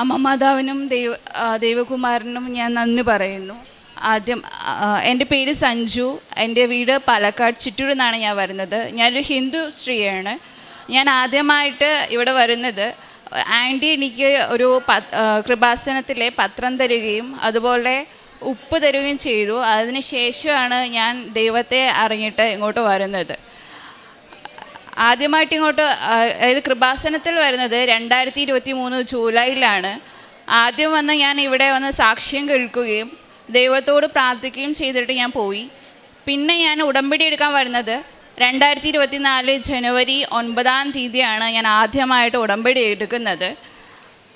അമ്മ മാതാവിനും ദൈവ ദൈവകുമാരനും ഞാൻ നന്ദി പറയുന്നു. ആദ്യം എന്റെ പേര് സഞ്ജു. എന്റെ വീട് പാലക്കാട് ചിറ്റൂരിൽ നിന്നാണ് ഞാൻ വരുന്നത്. ഞാനൊരു ഹിന്ദു സ്ത്രീയാണ്. ഞാൻ ആദ്യമായിട്ട് ഇവിടെ വരുന്നത്. ആന്റി എനിക്ക് ഒരു കൃപാസനത്തിലെ പത്രം തരികയും അതുപോലെ ഉപ്പ് തരുകയും ചെയ്തു. അതിന് ശേഷമാണ് ഞാൻ ദൈവത്തെ അറിഞ്ഞിട്ട് ഇങ്ങോട്ട് വരുന്നത്. ആദ്യമായിട്ട് ഇങ്ങോട്ട് അതായത് കൃപാസനത്തിൽ വരുന്നത് രണ്ടായിരത്തി ഇരുപത്തി മൂന്ന് ജൂലൈയിലാണ്. ആദ്യം വന്ന് ഞാൻ ഇവിടെ വന്ന് സാക്ഷ്യം കേൾക്കുകയും ദൈവത്തോട് പ്രാർത്ഥിക്കുകയും ചെയ്തിട്ട് ഞാൻ പോയി. പിന്നെ ഞാൻ ഉടമ്പടി എടുക്കാൻ വരുന്നത് രണ്ടായിരത്തി ഇരുപത്തി നാല് ജനുവരി ഒൻപതാം തീയതിയാണ് ഞാൻ ആദ്യമായിട്ട് ഉടമ്പടി എടുക്കുന്നത്.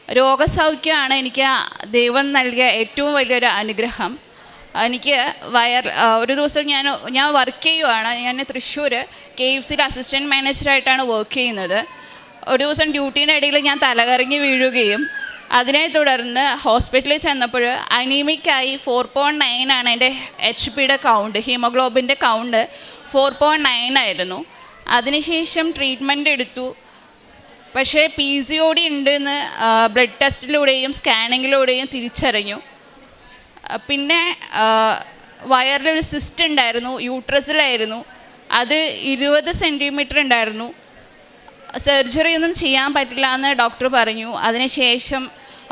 രോഗസൗഖ്യമാണ് എനിക്ക് ദൈവം നൽകിയ ഏറ്റവും വലിയൊരു അനുഗ്രഹം. എനിക്ക് വയർ ഒരു ദിവസം ഞാൻ ഞാൻ വർക്ക് ചെയ്യുവാണ്. ഞാൻ തൃശ്ശൂർ കെ എഫ് സിയിൽ അസിസ്റ്റന്റ് മാനേജറായിട്ടാണ് വർക്ക് ചെയ്യുന്നത്. ഒരു ദിവസം ഡ്യൂട്ടീന്റെ ഇടയിൽ ഞാൻ തലകറങ്ങി വീഴുകയും അതിനെ തുടർന്ന് ഹോസ്പിറ്റലിൽ ചെന്നപ്പോൾ അനീമിക്കായി ഫോർ പോയിന്റ് നയൻ ആണ് എന്റെ എച്ച് പിയുടെ കൗണ്ട് ഹീമോഗ്ലോബിന്റെ കൗണ്ട് ഫോർ പോയിന്റ് നയൻ ആയിരുന്നു. അതിനുശേഷം ട്രീറ്റ്മെന്റ് എടുത്തു. പക്ഷേ പി സി ഒ ഡി ഉണ്ടെന്ന് ബ്ലഡ് ടെസ്റ്റിലൂടെയും സ്കാനിങ്ങിലൂടെയും തിരിച്ചറിഞ്ഞു. പിന്നെ വയറിലൊരു സിസ്റ്റ് ഉണ്ടായിരുന്നു യൂട്രസിലായിരുന്നു. അത് ഇരുപത് സെന്റിമീറ്റർ ഉണ്ടായിരുന്നു. സർജറി ഒന്നും ചെയ്യാൻ പറ്റില്ല എന്ന് ഡോക്ടർ പറഞ്ഞു അതിനുശേഷം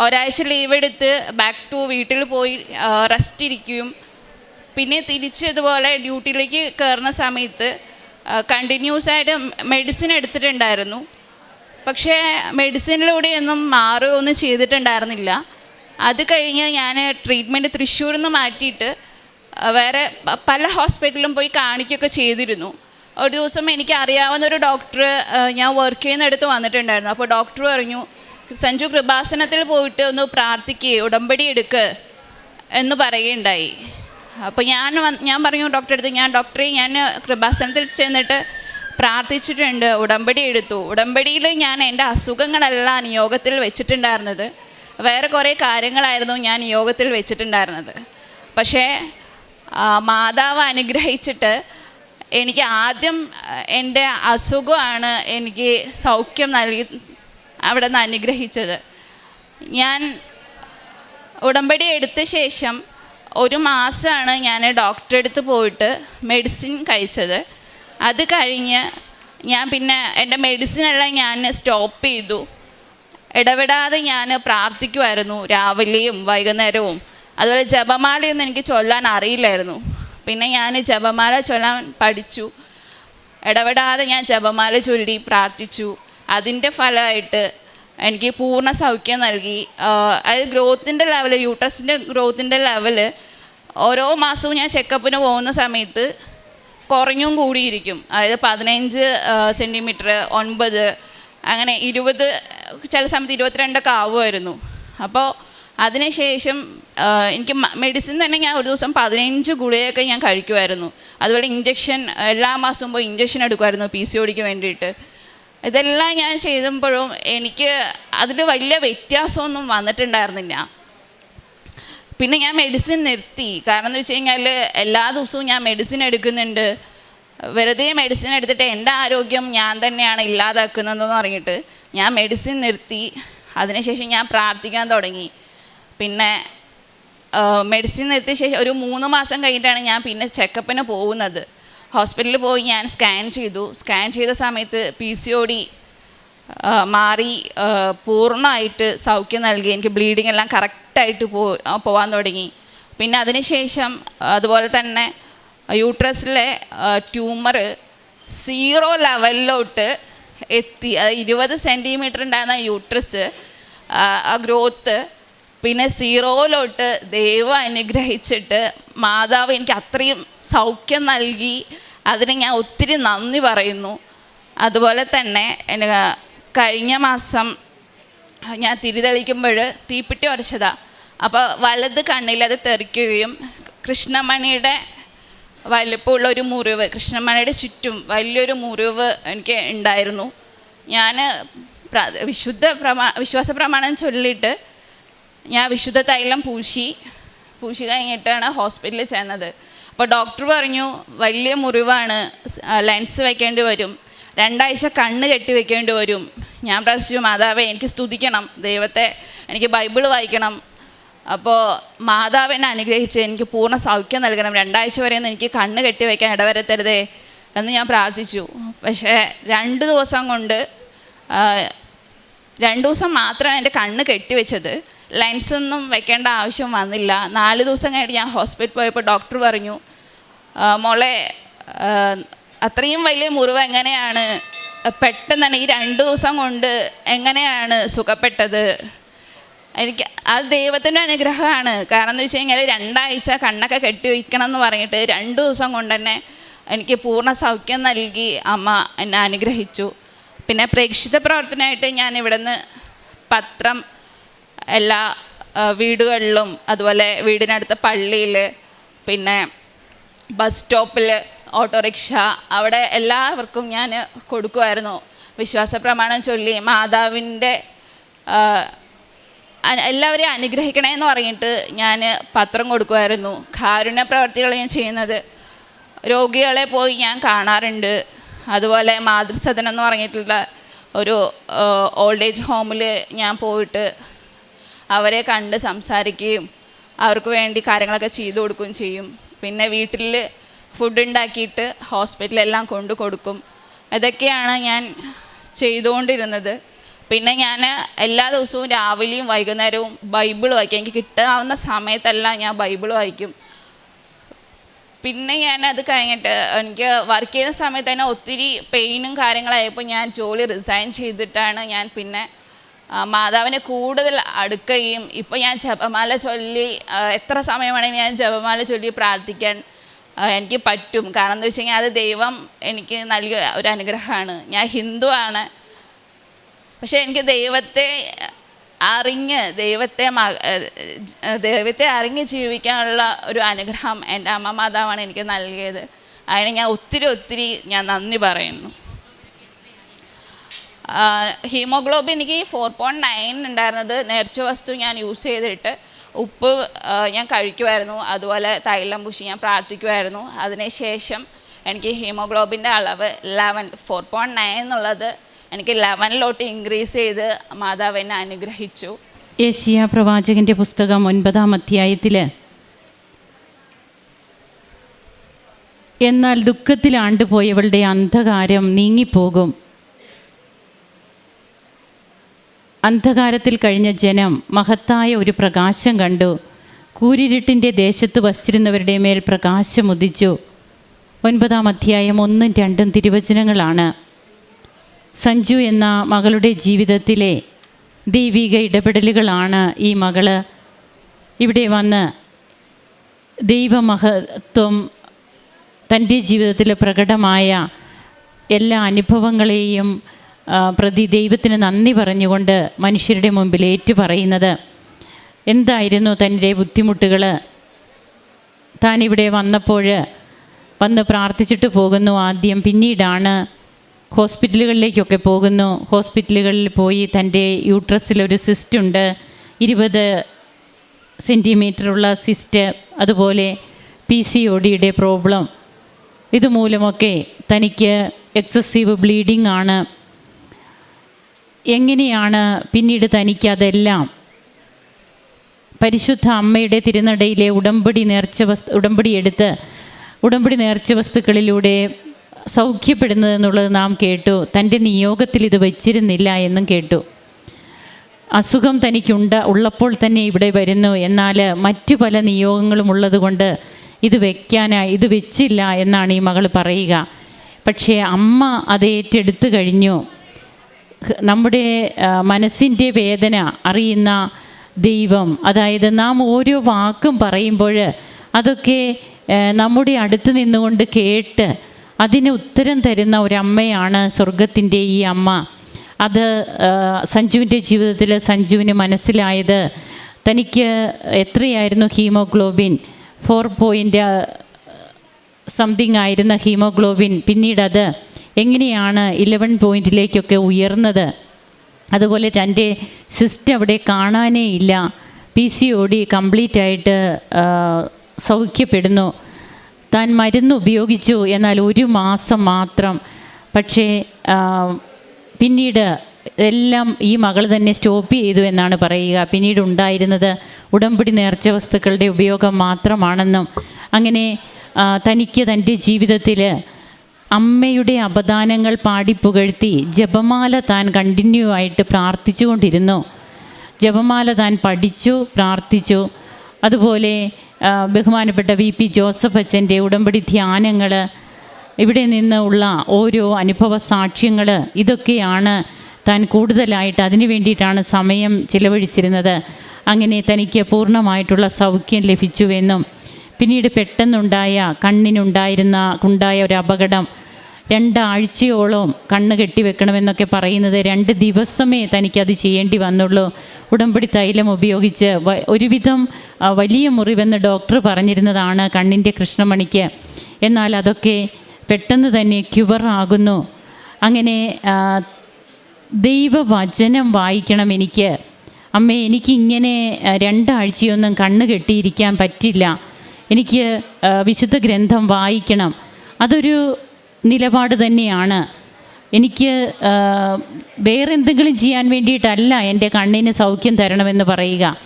ഒരാഴ്ച ലീവ് എടുത്ത് ബാക്ക് ടു വീട്ടിൽ പോയി റെസ്റ്റ് ഇരിക്കുകയും പിന്നെ തിരിച്ച് ഇതുപോലെ ഡ്യൂട്ടിയിലേക്ക് കയറുന്ന സമയത്ത് കണ്ടിന്യൂസ് ആയിട്ട് മെഡിസിൻ എടുത്തിട്ടുണ്ടായിരുന്നു. പക്ഷേ മെഡിസിനിലൂടെയൊന്നും മാറുകയൊന്നും ചെയ്തിട്ടുണ്ടായിരുന്നില്ല. അത് കഴിഞ്ഞ് ഞാൻ ട്രീറ്റ്മെന്റ് തൃശ്ശൂരിൽ നിന്ന് മാറ്റിയിട്ട് വേറെ പല ഹോസ്പിറ്റലിലും പോയി കാണിക്കുകയൊക്കെ ചെയ്തിരുന്നു. ഒരു ദിവസം എനിക്ക് അറിയാവുന്ന ഒരു ഡോക്ടർ ഞാൻ വർക്ക് ചെയ്യുന്നിടത്ത് വന്നിട്ടുണ്ടായിരുന്നു. അപ്പോൾ ഡോക്ടർ പറഞ്ഞു സഞ്ജു കൃപാസനത്തിൽ പോയിട്ട് ഒന്ന് പ്രാർത്ഥിക്കുക ഉടമ്പടി എടുക്ക് എന്ന് പറയുകയുണ്ടായി. അപ്പോൾ ഞാൻ ഞാൻ പറഞ്ഞു ഡോക്ടറെ അടുത്ത് ഞാൻ ഡോക്ടറെ ഞാൻ കൃപാസനത്തിൽ ചെന്നിട്ട് പ്രാർത്ഥിച്ചിട്ടുണ്ട് ഉടമ്പടി എടുത്തു. ഉടമ്പടിയിൽ ഞാൻ എന്റെ അസുഖങ്ങളെല്ലാം നിയോഗത്തിൽ വെച്ചിട്ടുണ്ടായിരുന്നത്. വേറെ കുറേ കാര്യങ്ങളായിരുന്നു ഞാൻ യോഗത്തിൽ വെച്ചിട്ടുണ്ടായിരുന്നത്. പക്ഷേ മാതാവ് അനുഗ്രഹിച്ചിട്ട് എനിക്ക് ആദ്യം എന്റെ അസുഖമാണ് എനിക്ക് സൗഖ്യം നൽകി അവിടെ നിന്ന് അനുഗ്രഹിച്ചത്. ഞാൻ ഉടമ്പടി എടുത്ത ശേഷം ഒരു മാസമാണ് ഞാൻ ഡോക്ടറെ അടുത്ത് പോയിട്ട് മെഡിസിൻ കഴിച്ചത്. അത് കഴിഞ്ഞ് ഞാൻ പിന്നെ എന്റെ മെഡിസിനെല്ലാം ഞാൻ സ്റ്റോപ്പ് ചെയ്തു. ഇടപെടാതെ ഞാൻ പ്രാർത്ഥിക്കുമായിരുന്നു രാവിലെയും വൈകുന്നേരവും. അതുപോലെ ജപമാലയൊന്നും എനിക്ക് ചൊല്ലാൻ അറിയില്ലായിരുന്നു. പിന്നെ ഞാൻ ജപമാല ചൊല്ലാൻ പഠിച്ചു. ഇടപെടാതെ ഞാൻ ജപമാല ചൊല്ലി പ്രാർത്ഥിച്ചു. അതിന്റെ ഫലമായിട്ട് എനിക്ക് പൂർണ സൗഖ്യം നൽകി. അതായത് ഗ്രോത്തിന്റെ ലെവൽ യൂട്രസിന്റെ ഗ്രോത്തിന്റെ ലെവൽ ഓരോ മാസവും ഞാൻ ചെക്കപ്പിന് പോകുന്ന സമയത്ത് കുറഞ്ഞും കൂടിയിരിക്കും. അതായത് പതിനഞ്ച് സെന്റിമീറ്റർ ഒൻപത് അങ്ങനെ ഇരുപത് ചില സമയത്ത് ഇരുപത്തിരണ്ടൊക്കെ ആവുമായിരുന്നു. അപ്പോൾ അതിനുശേഷം ശേഷം എനിക്ക് മെഡിസിൻ തന്നെ ഞാൻ ഒരു ദിവസം പതിനഞ്ച് ഗുളികയൊക്കെ ഞാൻ കഴിക്കുമായിരുന്നു. അതുപോലെ ഇഞ്ചക്ഷൻ എല്ലാ മാസവും പോയി ഇഞ്ചക്ഷൻ എടുക്കുമായിരുന്നു പി സി ഒടിക്ക് വേണ്ടിയിട്ട്. ഇതെല്ലാം ഞാൻ ചെയ്തപ്പോഴും എനിക്ക് അതിൽ വലിയ വ്യത്യാസമൊന്നും വന്നിട്ടുണ്ടായിരുന്നില്ല. പിന്നെ ഞാൻ മെഡിസിൻ നിർത്തി. കാരണം എന്ന് വെച്ച് കഴിഞ്ഞാൽ എല്ലാ ദിവസവും ഞാൻ മെഡിസിൻ എടുക്കുന്നുണ്ട്. വെറുതെ മെഡിസിൻ എടുത്തിട്ട് എന്റെ ആരോഗ്യം ഞാൻ തന്നെയാണ് ഇല്ലാതാക്കുന്നതെന്ന് പറഞ്ഞിട്ട് ഞാൻ മെഡിസിൻ നിർത്തി. അതിനുശേഷം ഞാൻ പ്രാർത്ഥിക്കാൻ തുടങ്ങി. പിന്നെ മെഡിസിൻ നിർത്തിയ ശേഷം ഒരു മൂന്ന് മാസം കഴിഞ്ഞിട്ടാണ് ഞാൻ പിന്നെ ചെക്കപ്പിന് പോകുന്നത്. ഹോസ്പിറ്റലിൽ പോയി ഞാൻ സ്കാൻ ചെയ്തു. സ്കാൻ ചെയ്ത സമയത്ത് പി സി ഒ ഡി മാറി പൂർണമായിട്ട് സൗഖ്യം നൽകി. എനിക്ക് ബ്ലീഡിങ് എല്ലാം കറക്റ്റായിട്ട് പോ പോകാൻ തുടങ്ങി. പിന്നെ അതിനുശേഷം അതുപോലെ തന്നെ യൂട്രസിലെ ട്യൂമർ സീറോ ലെവലിലോട്ട് എത്തി. ഇരുപത് സെന്റിമീറ്റർ ഉണ്ടായിരുന്ന യൂട്രസ് ആ ഗ്രോത്ത് പിന്നെ സീറോയിലോട്ട് ദൈവം അനുഗ്രഹിച്ചിട്ട് മാതാവ് എനിക്ക് അത്രയും സൗഖ്യം നൽകി. അതിന് ഞാൻ ഒത്തിരി നന്ദി പറയുന്നു. അതുപോലെ തന്നെ എന്നെ കഴിഞ്ഞ മാസം ഞാൻ തിരിതെളിക്കുമ്പോൾ തീപ്പിട്ടി ഉരച്ചതാണ് അപ്പോൾ വലത് കണ്ണിൽ അത് തെറിക്കുകയും കൃഷ്ണമണിയുടെ വലിപ്പമുള്ള ഒരു മുറിവ് കൃഷ്ണമണിയുടെ ചുറ്റും വലിയൊരു മുറിവ് എനിക്ക് ഉണ്ടായിരുന്നു. ഞാൻ വിശുദ്ധ പ്രമാ വിശ്വാസ പ്രമാണം ചൊല്ലിയിട്ട് ഞാൻ വിശുദ്ധ തൈലം പൂശി പൂശി കഴിഞ്ഞിട്ടാണ് ഹോസ്പിറ്റലിൽ ചെന്നത്. അപ്പോൾ ഡോക്ടർ പറഞ്ഞു വലിയ മുറിവാണ് ലെൻസ് വെക്കേണ്ടി വരും. രണ്ടാഴ്ച കണ്ണ് കെട്ടി വെക്കേണ്ടി വരും. ഞാൻ പ്രാർത്ഥിച്ചു മാതാവേ എനിക്ക് സ്തുതിക്കണം. ദൈവത്തെ എനിക്ക് ബൈബിൾ വായിക്കണം. അപ്പോൾ മാതാവിനെ അനുഗ്രഹിച്ച് എനിക്ക് പൂർണ സൗഖ്യം നൽകണം. രണ്ടാഴ്ച വരെയൊന്നും എനിക്ക് കണ്ണ് കെട്ടി വയ്ക്കാൻ ഇടവരത്തരുതേ എന്ന് ഞാൻ പ്രാർത്ഥിച്ചു. പക്ഷേ രണ്ട് ദിവസം കൊണ്ട് രണ്ട് ദിവസം മാത്രമാണ് എന്റെ കണ്ണ് കെട്ടിവെച്ചത് ലെൻസ് ഒന്നും വെക്കേണ്ട ആവശ്യം വന്നില്ല. നാല് ദിവസം കഴിഞ്ഞിട്ട് ഞാൻ ഹോസ്പിറ്റൽ പോയപ്പോൾ ഡോക്ടർ പറഞ്ഞു "ആ, മോളെ അത്രയും വലിയ മുറിവ് എങ്ങനെയാണ്? പെട്ടെന്നാണ് ഈ രണ്ട് ദിവസം കൊണ്ട് എങ്ങനെയാണ് സുഖപ്പെട്ടത്? എനിക്ക് അത് ദൈവത്തിന്റെ അനുഗ്രഹമാണ്. കാരണം എന്ന് വെച്ച് കഴിഞ്ഞാൽ രണ്ടാഴ്ച കണ്ണൊക്കെ കെട്ടി വയ്ക്കണം എന്ന് പറഞ്ഞിട്ട് രണ്ട് ദിവസം കൊണ്ട് തന്നെ എനിക്ക് പൂർണ സൗഖ്യം നൽകി അമ്മ എന്നെ അനുഗ്രഹിച്ചു. പിന്നെ പ്രേക്ഷിത പ്രവർത്തനമായിട്ട് ഞാൻ ഇവിടുന്ന് പത്രം എല്ലാ വീടുകളിലും അതുപോലെ വീടിനടുത്ത പള്ളിയിൽ പിന്നെ ബസ് സ്റ്റോപ്പിൽ ഓട്ടോറിക്ഷ അവിടെ എല്ലാവർക്കും ഞാൻ കൊടുക്കുമായിരുന്നു. വിശ്വാസ പ്രമാണം ചൊല്ലി മാതാവിന്റെ എല്ലാവരെയും അനുഗ്രഹിക്കണേ എന്ന് പറഞ്ഞിട്ട് ഞാൻ പത്രം കൊടുക്കുമായിരുന്നു കാരുണ്യ പ്രവർത്തികൾ ഞാൻ ചെയ്യുന്നത്. രോഗികളെ പോയി ഞാൻ കാണാറുണ്ട്. അതുപോലെ മാതൃസദനം എന്ന് പറഞ്ഞിട്ടുള്ള ഒരു ഓൾഡ് ഏജ് ഹോമിൽ ഞാൻ പോയിട്ട് അവരെ കണ്ട് സംസാരിക്കുകയും അവർക്ക് വേണ്ടി കാര്യങ്ങളൊക്കെ ചെയ്തു കൊടുക്കുകയും ചെയ്യും. പിന്നെ വീട്ടിൽ ഫുഡ് ഉണ്ടാക്കിയിട്ട് ഹോസ്പിറ്റലെല്ലാം കൊണ്ടു കൊടുക്കും. ഇതൊക്കെയാണ് ഞാൻ ചെയ്തുകൊണ്ടിരുന്നത്. പിന്നെ ഞാൻ എല്ലാ ദിവസവും രാവിലെയും വൈകുന്നേരവും ബൈബിൾ വായിക്കും. എനിക്ക് കിട്ടാവുന്ന സമയത്തെല്ലാം ഞാൻ ബൈബിൾ വായിക്കും. പിന്നെ ഞാൻ അത് കഴിഞ്ഞിട്ട് എനിക്ക് വർക്ക് ചെയ്യുന്ന സമയത്ത് തന്നെ ഒത്തിരി പെയിനും കാര്യങ്ങളായപ്പോൾ ഞാൻ ജോലി റിസൈൻ ചെയ്തിട്ടാണ് ഞാൻ പിന്നെ മാതാവിനെ കൂടുതൽ അടുക്കുകയും ഇപ്പോൾ ഞാൻ ജപമാല ചൊല്ലി എത്ര സമയമാണെങ്കിൽ ഞാൻ ജപമാല ചൊല്ലി പ്രാർത്ഥിക്കാൻ എനിക്ക് പറ്റും. കാരണം എന്താ വെച്ച് കഴിഞ്ഞാൽ അത് ദൈവം എനിക്ക് നൽകിയ ഒരു അനുഗ്രഹമാണ്. ഞാൻ ഹിന്ദുവാണ്. പക്ഷെ എനിക്ക് ദൈവത്തെ അറിഞ്ഞ് ദൈവത്തെ ദൈവത്തെ അറിഞ്ഞ് ജീവിക്കാനുള്ള ഒരു അനുഗ്രഹം എന്റെ അമ്മ മാതാവാണ് എനിക്ക് നൽകിയത്. അതിന് ഞാൻ ഒത്തിരി ഒത്തിരി ഞാൻ നന്ദി പറയുന്നു. ഹീമോഗ്ലോബിൻ എനിക്ക് ഫോർ പോയിന്റ് നയൻ ഉണ്ടായിരുന്നത് നേർച്ച വസ്തു ഞാൻ യൂസ് ചെയ്തിട്ട് ഉപ്പ് ഞാൻ കഴിക്കുമായിരുന്നു. അതുപോലെ തൈലം പൂശി ഞാൻ പ്രാർത്ഥിക്കുമായിരുന്നു. അതിനുശേഷം എനിക്ക് ഹീമോഗ്ലോബിന്റെ അളവ് ലെവൻ ഫോർ പോയിന്റ് നയൻ എന്നുള്ളത് എനിക്ക് ലെവനിലോട്ട് ഇൻക്രീസ് ചെയ്ത് മാതാവ് എന്നെ അനുഗ്രഹിച്ചു. യേശിയ പ്രവാചകന്റെ പുസ്തകം ഒൻപതാം അധ്യായത്തിൽ എന്നാൽ ദുഃഖത്തിൽ ആണ്ടുപോയവളുടെ അന്ധകാരം നീങ്ങിപ്പോകും. അന്ധകാരത്തിൽ കഴിഞ്ഞ ജനം മഹത്തായ ഒരു പ്രകാശം കണ്ടു. കൂരിരുട്ടിന്റെ ദേശത്ത് വസിച്ചിരുന്നവരുടെ മേൽ പ്രകാശം ഉദിച്ചു. ഒൻപതാം അധ്യായം ഒന്നും രണ്ടും തിരുവചനങ്ങളാണ്. സഞ്ജു എന്ന മകളുടെ ജീവിതത്തിലെ ദൈവിക ഇടപെടലുകളാണ് ഈ മകൾ ഇവിടെ വന്ന് ദൈവമഹത്വം തന്റെ ജീവിതത്തിൽ പ്രകടമായ എല്ലാ അനുഭവങ്ങളെയും പ്രതി ദൈവത്തിന് നന്ദി പറഞ്ഞുകൊണ്ട് മനുഷ്യരുടെ മുമ്പിൽ ഏറ്റു പറയുന്നത് എന്തായിരുന്നു തന്റെ ബുദ്ധിമുട്ടുകൾ താനിവിടെ വന്നപ്പോൾ വന്ന് പ്രാർത്ഥിച്ചിട്ട് പോകുന്നു ആദ്യം. പിന്നീടാണ് ഹോസ്പിറ്റലുകളിലേക്കൊക്കെ പോകുന്നു. ഹോസ്പിറ്റലുകളിൽ പോയി തന്റെ യൂട്രസിലൊരു സിസ്റ്റ് ഉണ്ട്. ഇരുപത് സെന്റിമീറ്ററുള്ള സിസ്റ്റ് അതുപോലെ പി സി ഒ ഡിയുടെ പ്രോബ്ലം ഇതുമൂലമൊക്കെ തനിക്ക് എക്സസീവ് ബ്ലീഡിംഗ് ആണ്. എങ്ങനെയാണ് പിന്നീട് തനിക്ക് അതെല്ലാം? പരിശുദ്ധ അമ്മയുടെ തിരുനടയിലെ ഉടമ്പടി നേർച്ച വസ്തു ഉടമ്പടി എടുത്ത് ഉടമ്പടി നേർച്ച വസ്തുക്കളിലൂടെ സൗഖ്യപ്പെടുന്നതെന്നുള്ളത് നാം കേട്ടു. തന്റെ നിയോഗത്തിൽ ഇത് വച്ചിരുന്നില്ല എന്നും കേട്ടു. അസുഖം തനിക്കുണ്ട് ഉള്ളപ്പോൾ തന്നെ ഇവിടെ വരുന്നു. എന്നാൽ മറ്റു പല നിയോഗങ്ങളും ഉള്ളതുകൊണ്ട് ഇത് വെക്കാനായി ഇത് വെച്ചില്ല എന്നാണ് ഈ മകൾ പറയുക. പക്ഷേ അമ്മ അത് ഏറ്റെടുത്തു കഴിഞ്ഞു. നമ്മുടെ മനസ്സിന്റെ വേദന അറിയുന്ന ദൈവം അതായത് നാം ഓരോ വാക്കും പറയുമ്പോൾ അതൊക്കെ നമ്മുടെ അടുത്ത് നിന്നുകൊണ്ട് കേട്ട് അതിന് ഉത്തരം തരുന്ന ഒരമ്മയാണ് സ്വർഗത്തിന്റെ ഈ അമ്മ. അത് സഞ്ജുവിന്റെ ജീവിതത്തിൽ സഞ്ജുവിന് മനസ്സിലായത് തനിക്ക് എത്രയായിരുന്നു ഹീമോഗ്ലോബിൻ? ഫോർ പോയിന്റ് സംതിങ് ആയിരുന്ന ഹീമോഗ്ലോബിൻ. പിന്നീടത് എങ്ങനെയാണ് ഇലവൻ പോയിന്റിലേക്കൊക്കെ ഉയർന്നത്? അതുപോലെ തന്റെ സിസ്റ്റം അവിടെ കാണാനേ ഇല്ല. P C O D complete ആയിട്ട് സൗഖ്യപ്പെടുന്നു. താൻ മരുന്ന് ഉപയോഗിച്ചു എന്നാൽ ഒരു മാസം മാത്രം. പക്ഷേ പിന്നീട് എല്ലാം ഈ മകൾ തന്നെ സ്റ്റോപ്പ് ചെയ്തു എന്നാണ് പറയുക. പിന്നീട് ഉണ്ടായിരുന്നത് ഉടമ്പടി നേർച്ച വസ്തുക്കളുടെ ഉപയോഗം മാത്രമാണെന്നും അങ്ങനെ തനിക്ക് തന്റെ ജീവിതത്തിൽ അമ്മയുടെ അപദാനങ്ങൾ പാടിപ്പുകഴ്ത്തി ജപമാല താൻ കണ്ടിന്യൂ ആയിട്ട് പ്രാർത്ഥിച്ചുകൊണ്ടിരുന്നു. ജപമാല താൻ പഠിച്ചു പ്രാർത്ഥിച്ചു. അതുപോലെ ബഹുമാനപ്പെട്ട വി പി ജോസഫ് അച്ഛന്റെ ഉടമ്പടി ധ്യാനങ്ങൾ ഇവിടെ നിന്നുള്ള ഓരോ അനുഭവ സാക്ഷ്യങ്ങൾ ഇതൊക്കെയാണ് താൻ കൂടുതലായിട്ട് അതിനു വേണ്ടിയിട്ടാണ് സമയം ചിലവഴിച്ചിരുന്നത്. അങ്ങനെ തനിക്ക് പൂർണമായിട്ടുള്ള സൗഖ്യം ലഭിച്ചുവെന്നും പിന്നീട് പെട്ടെന്നുണ്ടായ കണ്ണിനുണ്ടായിരുന്ന ഉണ്ടായ ഒരു അപകടം രണ്ടാഴ്ചയോളം കണ്ണ് കെട്ടിവെക്കണമെന്നൊക്കെ പറയുന്നത് രണ്ട് ദിവസമേ തനിക്കത് ചെയ്യേണ്ടി വന്നുള്ളൂ. ഉടമ്പടി തൈലം ഉപയോഗിച്ച് ഒരുവിധം വലിയ മുറിവെന്ന് ഡോക്ടർ പറഞ്ഞിരുന്നതാണ് കണ്ണിന്റെ കൃഷ്ണമണിക്ക്. എന്നാൽ അതൊക്കെ പെട്ടെന്ന് തന്നെ ക്യുവറാകുന്നു അങ്ങനെ ദൈവവചനം വായിക്കണം എനിക്ക്. അമ്മേ എനിക്കിങ്ങനെ രണ്ടാഴ്ചയൊന്നും കണ്ണ് കെട്ടിയിരിക്കാൻ പറ്റില്ല. എനിക്ക് വിശുദ്ധ ഗ്രന്ഥം വായിക്കണം. അതൊരു നിലപാട് തന്നെയാണ്. എനിക്ക് വേറെ എന്തെങ്കിലും ചെയ്യാൻ വേണ്ടിയിട്ടല്ല എന്റെ കണ്ണിന് സൗഖ്യം തരണമെന്ന് പറയുക.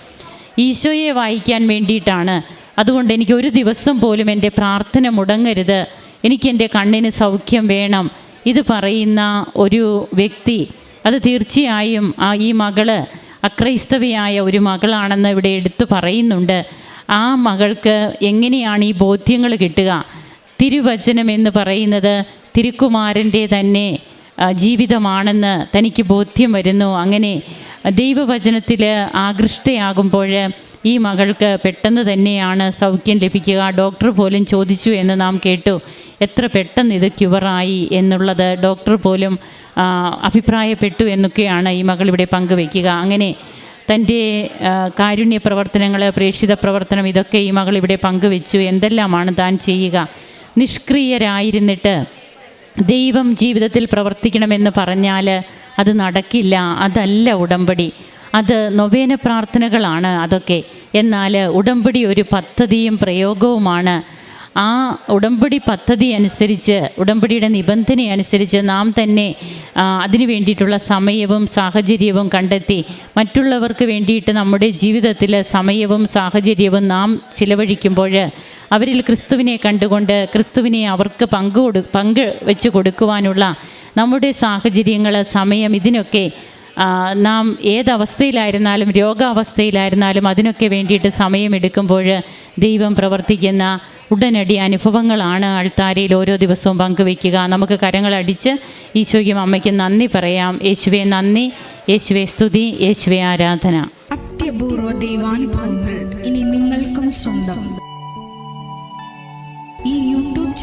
ഈശോയെ വായിക്കാൻ വേണ്ടിയിട്ടാണ്. അതുകൊണ്ട് എനിക്ക് ഒരു ദിവസം പോലും എന്റെ പ്രാർത്ഥന മുടങ്ങരുത്. എനിക്ക് എന്റെ കണ്ണിന് സൗഖ്യം വേണം. ഇത് പറയുന്ന ഒരു വ്യക്തി അത് തീർച്ചയായും ആ ഈ മകൾ അക്രൈസ്തവയായ ഒരു മകളാണെന്ന് ഇവിടെ എടുത്തു പറയുന്നുണ്ട്. ആ മകൾക്ക് എങ്ങനെയാണ് ഈ ബോധ്യങ്ങൾ കിട്ടുക? തിരുവചനം എന്ന് പറയുന്നത് തിരുക്കുമാരന്റെ തന്നെ ജീവിതമാണെന്ന് തനിക്ക് ബോധ്യം വരുന്നു. അങ്ങനെ ദൈവവചനത്തിൽ ആകൃഷ്ടയാകുമ്പോൾ ഈ മകൾക്ക് പെട്ടെന്ന് തന്നെയാണ് സൗഖ്യം ലഭിക്കുക. ഡോക്ടർ പോലും ചോദിച്ചു എന്ന് നാം കേട്ടു. എത്ര പെട്ടെന്ന് ഇത് ക്യുവറായി എന്നുള്ളത് ഡോക്ടർ പോലും അഭിപ്രായപ്പെട്ടു എന്നൊക്കെയാണ് ഈ മകൾ ഇവിടെ പങ്കുവയ്ക്കുക. അങ്ങനെ തന്റെ കാരുണ്യ പ്രവർത്തനങ്ങൾ പ്രേക്ഷിത പ്രവർത്തനം ഇതൊക്കെ ഈ മകൾ ഇവിടെ പങ്കുവെച്ചു. എന്തെല്ലാമാണ് താൻ ചെയ്യുക? നിഷ്ക്രിയരായിരുന്നിട്ട് ദൈവം ജീവിതത്തിൽ പ്രവർത്തിക്കണമെന്ന് പറഞ്ഞാൽ അത് നടക്കില്ല അതല്ല ഉടമ്പടി. അത് നൊവേന പ്രാർത്ഥനകളാണ് അതൊക്കെ. എന്നാൽ ഉടമ്പടി ഒരു പദ്ധതിയും പ്രയോഗവുമാണ്. ആ ഉടമ്പടി പദ്ധതി അനുസരിച്ച് ഉടമ്പടിയുടെ നിബന്ധന അനുസരിച്ച് നാം തന്നെ അതിനു വേണ്ടിയിട്ടുള്ള സമയവും സാഹചര്യവും കണ്ടെത്തി മറ്റുള്ളവർക്ക് വേണ്ടിയിട്ട് നമ്മുടെ ജീവിതത്തിൽ സമയവും സാഹചര്യവും നാം ചിലവഴിക്കുമ്പോൾ അവരിൽ ക്രിസ്തുവിനെ കണ്ടുകൊണ്ട് ക്രിസ്തുവിനെ അവർക്ക് പങ്ക് കൊടു പങ്ക് വെച്ച് കൊടുക്കുവാനുള്ള നമ്മുടെ സാഹചര്യങ്ങൾ സമയം ഇതിനൊക്കെ നാം ഏതവസ്ഥയിലായിരുന്നാലും രോഗാവസ്ഥയിലായിരുന്നാലും അതിനൊക്കെ വേണ്ടിയിട്ട് സമയമെടുക്കുമ്പോൾ ദൈവം പ്രവർത്തിക്കുന്ന ഉടനടി അനുഭവങ്ങളാണ് അൾത്താരയിൽ ഓരോ ദിവസവും പങ്കുവയ്ക്കുക. നമുക്ക് കരങ്ങളടിച്ച് ഈശോയ്ക്കും അമ്മയ്ക്കും നന്ദി പറയാം. യേശുവെ നന്ദി. യേശുവെ സ്തുതി. യേശുവെ ആരാധന. അത്യപൂർവ ദൈവാനുഭവങ്ങൾ ഇനി നിങ്ങൾക്കും സ്വന്തം.